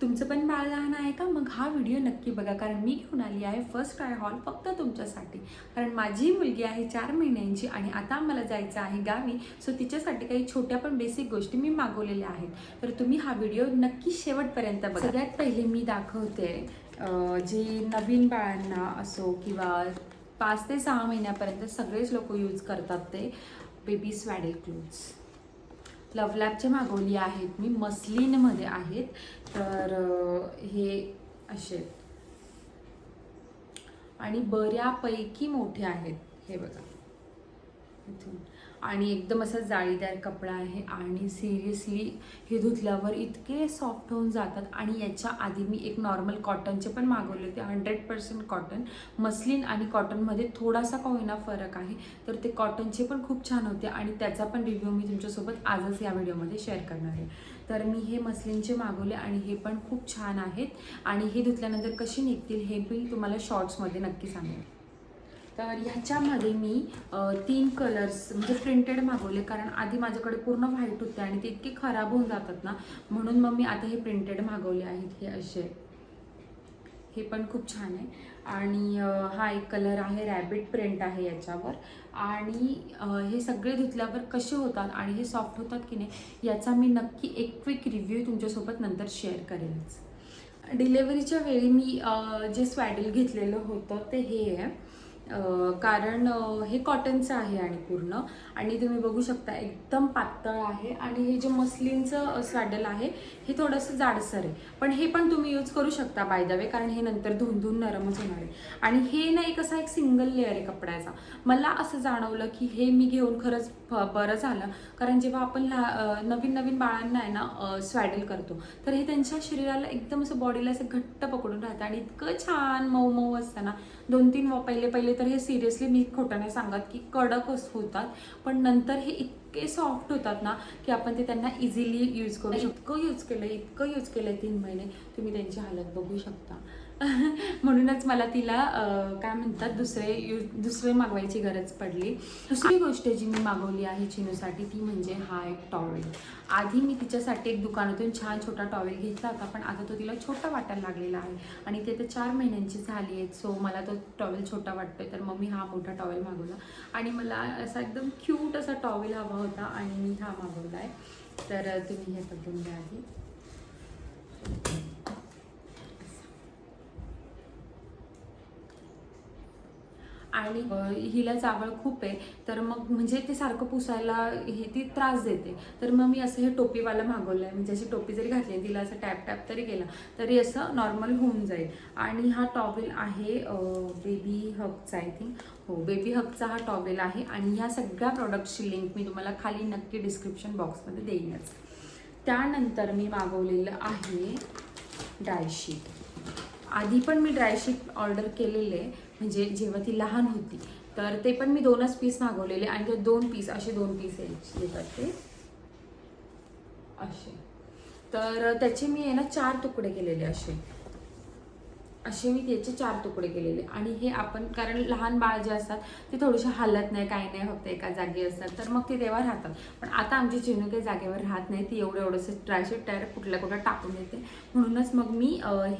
तुमचं पण बाळ लहान आहे का? मग हा व्हिडिओ नक्की बघा. कारण मी घेऊन आली आहे फर्स्ट ट्राय हॉल फक्त तुमच्यासाठी. कारण माझी मुलगी आहे चार महिन्यांची आणि आता मला जायचं आहे गावी सो तिच्यासाठी काही छोट्या पण बेसिक गोष्टी मी मागवलेल्या आहेत. तर तुम्ही हा व्हिडिओ नक्की शेवटपर्यंत बघा. सगळ्यात पहिले मी दाखवते जे नवीन बाळांना असो किंवा पाच ते सहा महिन्यापर्यंत सगळेच लोक यूज करतात ते बेबी स्वॅडल क्लोथ्स लवलॅबचे मागवली आहेत. मी मस्लिनमध्ये आहेत. तर हे असे आणि बऱ्यापैकी मोठे आहेत. हे बघा. इथून. आणि एकदम असा जाळीदार कपडा आहे आणि सिरियसली हे धुतल्यावर इतके सॉफ्ट होऊन जातात. आणि याच्या आधी मी एक नॉर्मल कॉटनचे पण मागवले होते हंड्रेड पर्सेंट कॉटन मस्लिन आणि कॉटनमध्ये थोडासा का होईना फरक आहे तर ते कॉटनचे पण खूप छान होते आणि त्याचा पण रिव्ह्यू मी तुमच्यासोबत आजच या व्हिडिओमध्ये शेअर करणार आहे. तर मी हे मस्लिनचे मागवले आणि हे पण खूप छान आहेत. आणि हे धुतल्यानंतर कशी निघतील हे मी तुम्हाला शॉर्ट्समध्ये नक्की सांगेन. तर ह्याच्यामध्ये मी तीन कलर्स म्हणजे प्रिंटेड मागवले. कारण आधी माझ्याकडे पूर्ण व्हाईट होते आणि ते इतके खराब होऊन जातात ना म्हणून मग मी आता हे प्रिंटेड मागवले आहेत हे असे. हे पण खूप छान आहे. आणि हा एक कलर आहे रॅबिट प्रिंट आहे याच्यावर. आणि हे सगळे धुतल्यावर कसे होतात आणि हे सॉफ्ट होतात की नाही याचा मी नक्की एक क्विक रिव्ह्यू तुमच्यासोबत नंतर शेअर करेनच डिलेवरीच्या वेळी मी जे स्वॅडल घेतलेलं होतं ते हे आहे. कारण हे कॉटनचं आहे आणि पूर्ण. आणि तुम्ही बघू शकता एकदम पातळ आहे. आणि हे जे मस्लिनचं स्वॅडल आहे हे थोडंसं जाडसर आहे. पण हे पण तुम्ही यूज करू शकता बाय द वे कारण हे नंतर धुन धुवून नरमच होणार आहे. आणि हे ना एक असा एक सिंगल लेअर आहे कपड्याचा. मला असं जाणवलं की हे मी घेऊन खरंच बरं झालं. कारण जेव्हा आपण लहा नवीन नवीन बाळांना आहे ना स्वॅडल करतो तर हे त्यांच्या शरीराला एकदम असं बॉडीला असं घट्ट पकडून राहतं. आणि इतकं छान मऊ मऊ असतं ना. दोन तीन पहिले पहिले पहिले तर हे सिरियसली मी खोटं नाही सांगत की कडकच होतात. पण नंतर हे इतके सॉफ्ट होतात ना की आपण ते त्यांना इझिली यूज करू शकतो. इतकं यूज केलं इतकं यूज केलं तीन महिने तुम्ही त्यांची हालत बघू शकता. म्हणूनच मला तिला काय म्हणतात दुसरे यू दुसरे मागवायची गरज पडली. दुसरी गोष्ट जी मी मागवली आहे चिनूसाठी ती म्हणजे हा एक टॉवेल आधी मी तिच्यासाठी एक दुकानातून छान छोटा टॉवेल घेतला होता पण आता तो तिला छोटा वाटायला लागलेला आहे. आणि ते तर चार महिन्यांची झाली आहे सो मला तो टॉवेल छोटा वाटतोय तर मग मी हा मोठा टॉवेल मागवला. आणि मला असा एकदम क्यूट असा टॉवेल हवा होता आणि मी हा मागवला आहे तर तुम्ही हे बघून घ्या आधी. आणि हिला जावळ खूप आहे. तर मग म्हणजे ते सारखं पुसायला हे ती त्रास देते. तर मग मी असं हे टोपीवाला मागवलं आहे म्हणजे अशी टोपी जरी घातली तिला असं टॅप टॅप तरी केला तरी असं नॉर्मल होऊन जाईल. आणि हा टॉवेल आहे बेबी हकचा आय थिंक. हो बेबी हकचा हा टॉवेल आहे. आणि ह्या सगळ्या प्रॉडक्टची लिंक मी तुम्हाला खाली नक्की डिस्क्रिप्शन बॉक्समध्ये देईनच. त्यानंतर मी मागवलेलं आहे ड्रायशीट आधी पण मी ड्रायशीट ऑर्डर केलेले म्हणजे जेव्हा ती लहान होती तर ते पण मी दोनच पीस मागवलेले आणि ते दोन पीस असे दोन पीस येतात ते. असे. तर त्याचे मी आहे ना चार तुकडे केलेले असे. असे मी त्याचे चार तुकडे केलेले. आणि हे आपण कारण लहान बाळ जे असतात ते थोडेसे हालत नाही काही नाही फक्त एका जागी असतात. तर मग ते तेव्हा राहतात. पण आता आमची चिनू काही जागेवर राहत नाही. ती एवढं एवढंसं ड्रायशीट टायर कुठल्या कुठं टाकून देते. म्हणूनच मग मी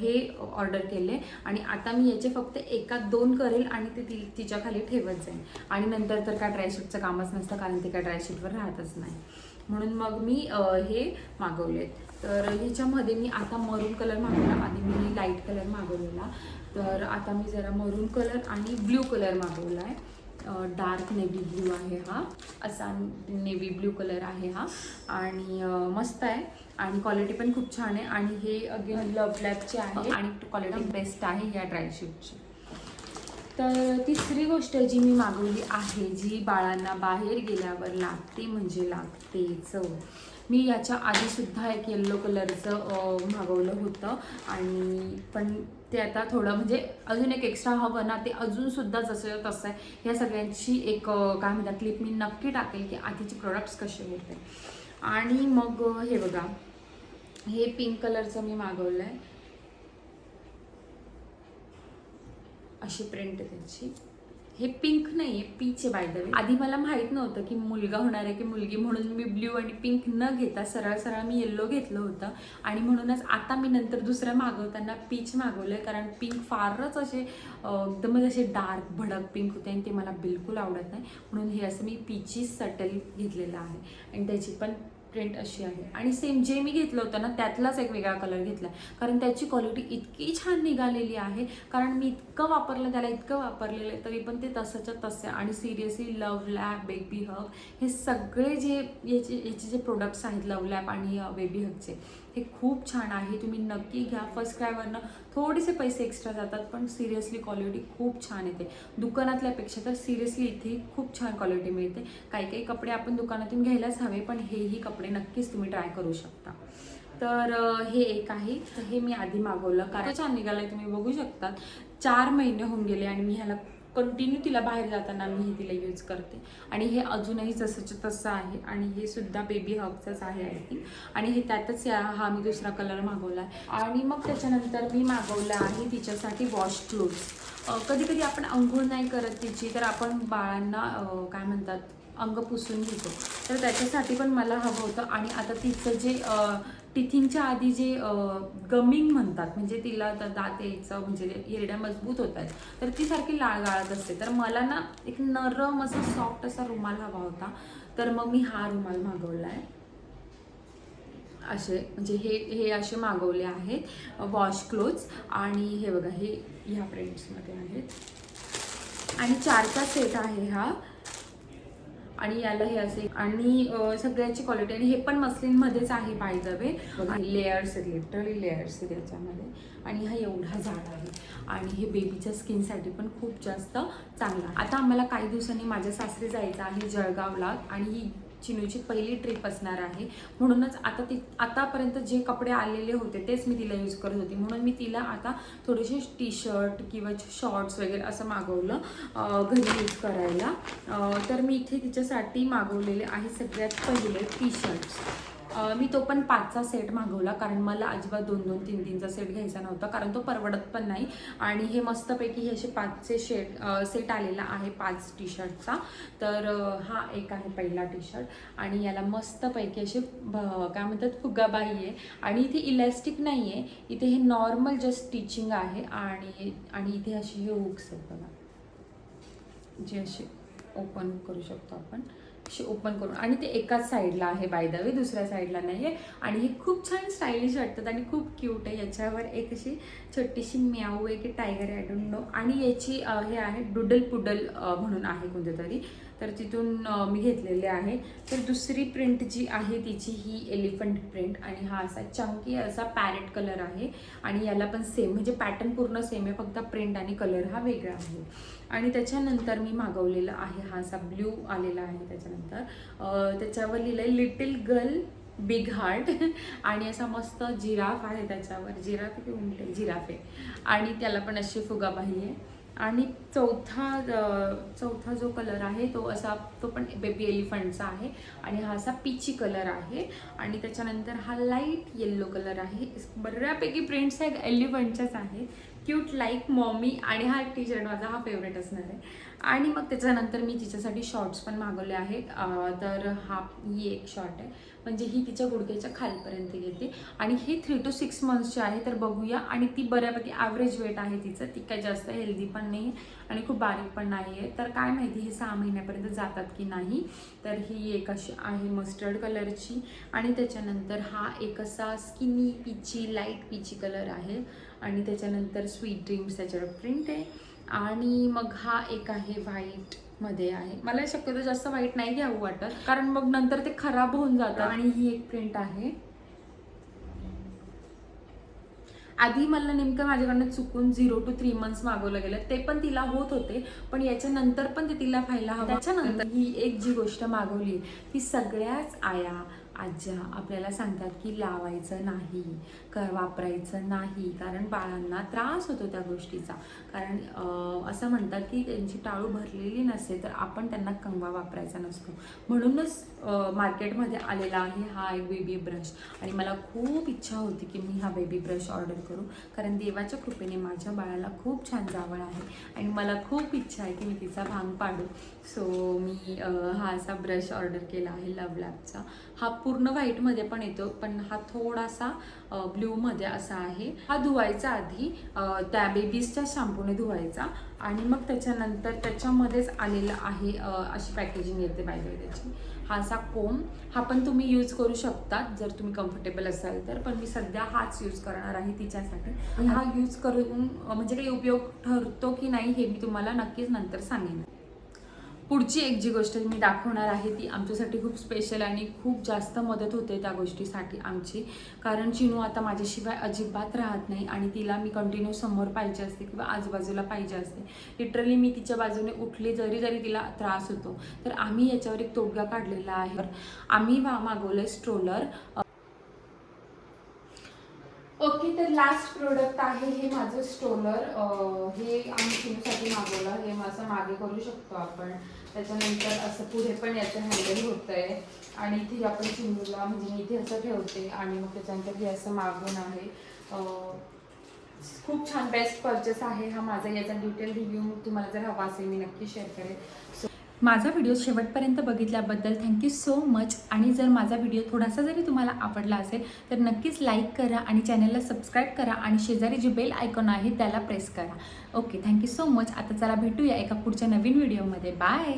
हे ऑर्डर केले. आणि आता मी याचे फक्त एका दोन करेल आणि ते ति तिच्या खाली ठेवत जाईल आणि नंतर तर काय ड्रायशीटचं कामच नसतं कारण ते काय ड्रायशीटवर राहतच नाही. म्हणून मग मी हे मागवलेत तर ह्याच्यामध्ये मी आता मरून कलर मागवला. आधी मी लाइट कलर मागवलेला. तर आता मी जरा मरून कलर आणि ब्ल्यू कलर मागवला आहे. डार्क नेव्ही ब्ल्यू आहे हा. असा नेव्ही ब्ल्यू कलर आहे हा. आणि मस्त आहे. आणि क्वालिटी पण खूप छान आहे. आणि हे अगेन लव लॅबचे आहे. आणि क्वालिटी बेस्ट आहे या ड्रायशीटची तर तिसरी गोष्ट जी मी मागवली आहे जी बाळांना बाहेर गेल्यावर लागते म्हणजे लागते चव. मी याच्या आधीसुद्धा एक येल्लो कलरचं मागवलं होतं आणि पण ते आता थोडं म्हणजे अजून एक एक्स्ट्रा हवं ना ते अजूनसुद्धा जसं तसं आहे ह्या सगळ्यांची एक काय म्हणतात क्लिप मी नक्की टाकेल की आधीचे प्रोडक्ट्स कसे होते. आणि मग हे बघा. हे पिंक कलरचं मी मागवलं आहे अशी प्रिंट त्यांची त्याची. हे पिंक नाही आहे पीच आहे बाय द वे आधी मला माहीत नव्हतं की मुलगा होणार आहे की मुलगी म्हणून मी ब्ल्यू आणि पिंक न घेता सरळ सरळ मी येल्लो घेतलं होतं. आणि म्हणूनच आता मी नंतर दुसरं मागवताना पीच मागवलंय कारण पिंक फारच असे एकदमच असे डार्क भडक पिंक होते आणि ते मला बिलकुल आवडत नाही. म्हणून हे असं मी पीची सटल घेतलेलं आहे. आणि त्याची पण प्रिंट अशी आहे. आणि सेम जे मी घेतलं होतं ना त्यातलाच एक वेगळा कलर घेतला. कारण त्याची क्वालिटी इतकी छान निघालेली आहे. कारण मी इतकं वापरलं त्याला इतकं वापरलेलं आहे तरी पण ते तसंच्या तसं आणि seriously love lab baby hug हे सगळे जे याचे याचे जे प्रोडक्ट्स आहेत लव लॅब आणि बेबी हगचे हे खूप छान आहे. तुम्ही नक्की घ्या. फर्स्ट क्रायवरनं थोडेसे पैसे एक्स्ट्रा जातात पण सिरियसली क्वालिटी खूप छान येते. दुकानातल्यापेक्षा तर सिरियसली इथे खूप छान क्वालिटी मिळते. काही काही कपडे आपण दुकानातून घ्यायलाच हवे पण हेही कपडे नक्कीच तुम्ही ट्राय करू शकता. तर हे एक आहे. तर हे मी आधी मागवलं. कारण छान निघालंय तुम्ही बघू शकता चार महिने होऊन गेले आणि मी ह्याला कंटिन्यू तिला बाहेर जाताना मी हे तिला यूज करते. आणि हे अजूनही जसंच्या तसं आहे. आणि हे सुद्धा बेबी हबचंच आहे आय थिंक आणि हे त्यातच या हा मी दुसरा कलर मागवला आहे. आणि मग त्याच्यानंतर मी मागवलं आहे तिच्यासाठी वॉश क्लोथ्स कधी कधी आपण अंघोळ नाही करत तिची तर आपण बाळांना काय म्हणतात अंग पुसून घेतो. तर त्याच्यासाठी पण मला हवं होतं. आणि आता तिचं जे टिथिंगच्या आधी जे गमिंग म्हणतात म्हणजे तिला तर दात यायचं म्हणजे हिरड्या मजबूत होत आहेत तर ती सारखी लाळ गाळत असते. तर मला ना एक नरम असा सॉफ्ट असा रुमाल हवा होता. तर मग मी हा रुमाल मागवला आहे असे म्हणजे हे हे असे मागवले आहेत वॉश क्लोथ्स. आणि हे बघा हे ह्या प्रिंट्समध्ये आहेत. आणि चारचा सेट आहे हा. आणि याला हे असे आणि सगळ्याची क्वालिटी आणि हे पण मस्लिनमध्येच आहे बाय द वे लेयर्स आहेत लिटरली लेयर्स आहेत याच्यामध्ये. आणि हा एवढा झाड आहे. आणि हे बेबीच्या स्किनसाठी पण खूप जास्त चांगला. आता आम्हाला काही दिवसांनी माझ्या सासरी जायचं आहे जळगावला. आणि ही चिनूची पहिली ट्रिप असणार आहे. म्हणूनच आता ती आतापर्यंत जे कपडे आलेले होते तेच मी तिला यूज करत होती. म्हणून मी तिला आता थोडेसे टी शर्ट किंवा शॉर्ट्स वगैरे असं मागवलं घरी यूज करायला. तर मी इथे तिच्यासाठी मागवलेले आहे सगळ्यात पहिले टी शर्ट्स मी तो पण पाचचा सेट मागवला कारण मला अजिबात दोन दोन तीन तीनचा सेट घ्यायचा नव्हता कारण तो परवडत पण नाही. आणि हे मस्तपैकी हे असे पाचचे शेट सेट आलेला आहे पाच टी शर्टचा तर हा एक आहे पहिला टी शर्ट आणि याला मस्तपैकी असे भ- काय म्हणतात फुगाबाई आहे. आणि इथे इलॅस्टिक नाही आहे इथे हे नॉर्मल जस्ट स्टिचिंग आहे. आणि आणि इथे असे हे हुक्स आहेत बघा. जे असे ओपन करू शकतो आपण. अशी ओपन करून. आणि ते एकाच साईडला आहे बाय द वे दुसऱ्या साईडला नाही आहे आणि हे खूप छान स्टायलिश वाटतात आणि खूप क्यूट आहे. याच्यावर एक अशी छोटीशी म्याऊ आहे की टायगर आय डोंट नो आणि याची हे आहे डुडल पुडल म्हणून आहे कोणते तरी तर तिथून मी घेतलेले आहे. तर दुसरी प्रिंट जी आहे तिची ही एलिफंट प्रिंट आणि हा असा चंकी असा पॅरेट कलर आहे. आणि याला पण सेम म्हणजे पॅटर्न पूर्ण सेम आहे फक्त प्रिंट आणि कलर हा वेगळा आहे. आणि त्याच्यानंतर मी मागवलेला आहे हा असा ब्ल्यू आलेला आहे त्याच्यानंतर. त्याच्यावर लिहिलं आहे लिटिल गर्ल बिग हार्ट. आणि असा मस्त जिराफ आहे त्याच्यावर. जिराफ आहे की जिराफ आहे. आणि त्याला पण अशी फुगा आहे. आणि चौथा चौथा जो कलर आहे तो असा तो पण बेबी एलिफंटचा आहे. आणि हा असा पिची कलर आहे. आणि त्याच्यानंतर हा लाइट येल्लो कलर आहे. बऱ्यापैकी प्रिंट्स आहेत एलिफंटच्याच आहेत. क्यूट लाईक मॉमी आणि हा टी शर्ट माझा हा फेवरेट असणार आहे. आणि मग त्याच्यानंतर मी तिच्यासाठी शॉर्ट्स पण मागवले आहेत. तर हा ही एक शॉर्ट आहे. म्हणजे ही तिच्या गुडघ्याच्या खालपर्यंत येते. आणि हे थ्री टू सिक्स मंथ्सची आहे तर बघूया. आणि ती बऱ्यापैकी ॲव्हरेज वेट आहे तिचं. ती काही जास्त हेल्दी पण नाही आणि खूप बारीक पण नाही आहे. तर काय माहिती हे सहा महिन्यापर्यंत जातात की नाही. तर ही एक अशी आहे मस्टर्ड कलरची आणि त्याच्यानंतर हा एक असा skinny peachy light peachy colour आहे. आणि त्याच्यानंतर स्वीट ड्रीम्स त्याच्यावर प्रिंट आहे. आणि मग हा एक आहे व्हाईटमध्ये आहे. मला शक्यतो जास्त वाईट नाही घ्यावं वाटत. कारण मग नंतर ते खराब होऊन जातं आणि ही एक प्रिंट आहे. आधी मला नेमकं माझ्याकडनं चुकून झिरो टू थ्री मंथ्स मागवलं गेलं. ते पण तिला होत होते. पण याच्यानंतर पण ते तिला व्हायला हवं. त्याच्यानंतर ही एक जी गोष्ट मागवली ती सगळ्याच आया आज्या आपल्याला सांगतात की लावायचं नाही क वापरायचं नाही कारण बाळांना त्रास होतो त्या गोष्टीचा. कारण असं म्हणतात की त्यांची टाळू भरलेली नसेल तर आपण त्यांना कंगवा वापरायचा नसतो. म्हणूनच मार्केटमध्ये आलेला आहे हा एक बेबी ब्रश आणि मला खूप इच्छा होती की मी हा बेबी ब्रश ऑर्डर करू कारण देवाच्या कृपेने माझ्या बाळाला खूप छान जावळ आहे. आणि मला खूप इच्छा आहे की मी तिचा भांग पाडू. सो मी हा असा ब्रश ऑर्डर केला आहे लव लॅबचा हा पूर्ण व्हाईटमध्ये पण येतो पण हा थोडासा ब्ल्यूमध्ये असा आहे. हा धुवायचा आधी त्या बेबीजच्या शॅम्पूने धुवायचा आणि मग त्याच्यानंतर त्याच्यामध्येच आलेलं आहे अशी पॅकेजिंग येते बाय त्याची. हा असा कोम हा पण तुम्ही यूज करू शकता जर तुम्ही कम्फर्टेबल असाल तर पण मी सध्या हाच यूज करणार आहे तिच्यासाठी. हा यूज करून म्हणजे काही उपयोग ठरतो की नाही हे मी तुम्हाला नक्कीच नंतर सांगेन. पुढची एक जी गोष्ट मी दाखवणार आहे ती आमच्यासाठी खूप स्पेशल आणि खूप जास्त मदत होते त्या गोष्टीसाठी आमची. कारण चिनू आता माझ्याशिवाय अजिबात राहत नाही आणि तिला मी कंटिन्यू समोर पाहिजे असते किंवा आजूबाजूला पाहिजे असते. लिटरली मी तिच्या बाजूने उठली जरी जरी तिला त्रास होतो. तर आम्ही याच्यावर एक तोडगा काढलेला आहे. आम्ही मा- स्ट्रोलर ओके तर लास्ट प्रोडक्ट आहे हे माझं स्टोलर हे आम्ही चिनूसाठी मागवलं. हे असं मागे करू शकतो आपण. त्याच्यानंतर असं पुढे पण याचं हँडल होतं आहे आणि इथे आपण चिमूला म्हणजे मी इथे असं ठेवते आणि मग त्याच्यानंतर हे असं मागून आहे. खूप छान बेस्ट पर्चेस आहे. हा माझा याचा डिटेल रिव्ह्यू तुम्हाला जर हवा असेल मी नक्की शेअर करेन. सो माझा व्हिडिओ शेवटपर्यंत बघितल्याबद्दल थँक्यू सो मच आणि जर माझा व्हिडिओ थोडासा जरी तुम्हाला आवडला असेल तर नक्कीच लाईक करा आणि चॅनलला सबस्क्राईब करा आणि शेजारी जे बेल आयकॉन आहे त्याला प्रेस करा. ओके थँक्यू सो मच आता चला भेटूया एका पुढच्या नवीन व्हिडिओमध्ये बाय